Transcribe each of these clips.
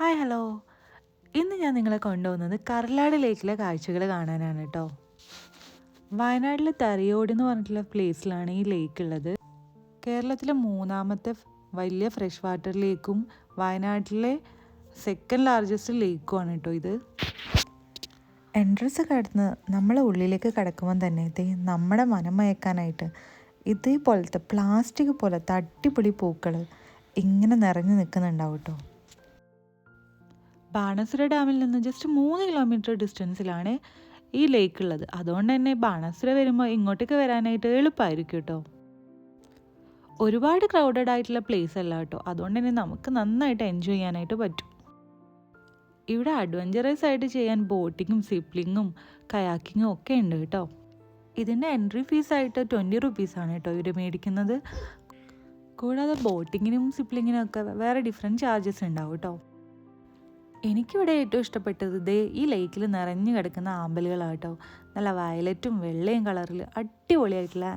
Hi hello ഇന്ന് ഞാൻ നിങ്ങളെ കൊണ്ടുപോകുന്നത് കർലാട് ലേക്കിലെ കാഴ്ചകൾ കാണാനാണ് കേട്ടോ വയനാട്ടിലെ തറിയോട് എന്ന് പറഞ്ഞിട്ടുള്ള പ്ലേസിലാണ് ഈ ലേക്ക് ഉള്ളത്. കേരളത്തിലെ മൂന്നാമത്തെ വലിയ ഫ്രഷ് വാട്ടർ ലേക്കും വയനാട്ടിലെ സെക്കൻഡ് ലാർജസ്റ്റ് ലേക്കുമാണ് കേട്ടോ ഇത്. എൻട്രൻസ് കടന്ന് നമ്മളെ ഉള്ളിലേക്ക് കടക്കുമ്പോൾ തന്നെ ഇത് നമ്മുടെ മനം മയക്കാനായിട്ട് ഇതേപോലത്തെ പ്ലാസ്റ്റിക് പോലത്തെ അടിപൊളി പൂക്കൾ ഇങ്ങനെ നിറഞ്ഞു നിൽക്കുന്നുണ്ടാവും കേട്ടോ ബാണസുര ഡാമിൽ നിന്ന് ജസ്റ്റ് മൂന്ന് കിലോമീറ്റർ ഡിസ്റ്റൻസിലാണ് ഈ ലേക്ക് ഉള്ളത് അതുകൊണ്ട് തന്നെ ബാണസുര വരുമ്പോൾ ഇങ്ങോട്ടേക്ക് വരാനായിട്ട് എളുപ്പമായിരിക്കും കേട്ടോ. ഒരുപാട് ക്രൗഡഡ് ആയിട്ടുള്ള പ്ലേസ് അല്ല കേട്ടോ. അതുകൊണ്ട് തന്നെ നമുക്ക് നന്നായിട്ട് എൻജോയ് ചെയ്യാനായിട്ട് പറ്റും. ഇവിടെ അഡ്വഞ്ചറസ് ആയിട്ട് ചെയ്യാൻ ബോട്ടിങ്ങും സിപ്ലിങ്ങും കയാക്കിങ്ങും ഒക്കെ ഉണ്ട് കേട്ടോ. ഇതിന്റെ എൻട്രി ഫീസ് ആയിട്ട് ട്വന്റി റുപ്പീസാണ് കേട്ടോ ഇവർ മേടിക്കുന്നത്. കൂടാതെ ബോട്ടിങ്ങിനും സിപ്ലിങ്ങിനും ഒക്കെ വേറെ ഡിഫറെന്റ് ചാർജസ് ഉണ്ടാവും കേട്ടോ. എനിക്കിവിടെ ഏറ്റവും ഇഷ്ടപ്പെട്ടത് ഇതേ ഈ ലേക്കിൽ നിറഞ്ഞു കിടക്കുന്ന ആമ്പലുകളാട്ടോ. നല്ല വയലറ്റും വെള്ളയും കളറിൽ അടിപൊളിയായിട്ടുള്ള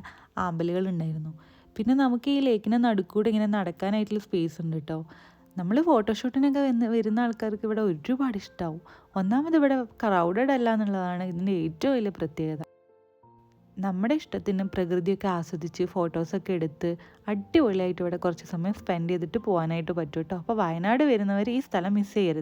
ആമ്പലുകൾ ഉണ്ടായിരുന്നു പിന്നെ നമുക്ക് ഈ ലേക്കിനെ നടുക്കൂടെ ഇങ്ങനെ നടക്കാനായിട്ടുള്ള സ്പേസ് ഉണ്ട് കേട്ടോ നമ്മൾ ഫോട്ടോഷൂട്ടിനൊക്കെ വന്ന് വരുന്ന ആൾക്കാർക്ക് ഇവിടെ ഒരുപാട് ഇഷ്ടമാവും ഒന്നാമത് ഇവിടെ ക്രൗഡഡ് അല്ല എന്നുള്ളതാണ് ഇതിന്റെ ഏറ്റവും വലിയ പ്രത്യേകത. നമ്മുടെ ഇഷ്ടത്തിന് പ്രകൃതിയൊക്കെ ആസ്വദിച്ച് ഫോട്ടോസൊക്കെ എടുത്ത് അടിപൊളിയായിട്ട് ഇവിടെ കുറച്ച് സമയം സ്പെൻഡ് ചെയ്തിട്ട് പോകാനായിട്ട് പറ്റും കേട്ടോ അപ്പോൾ വയനാട് വരുന്നവർ ഈ സ്ഥലം മിസ് ചെയ്യരുത്.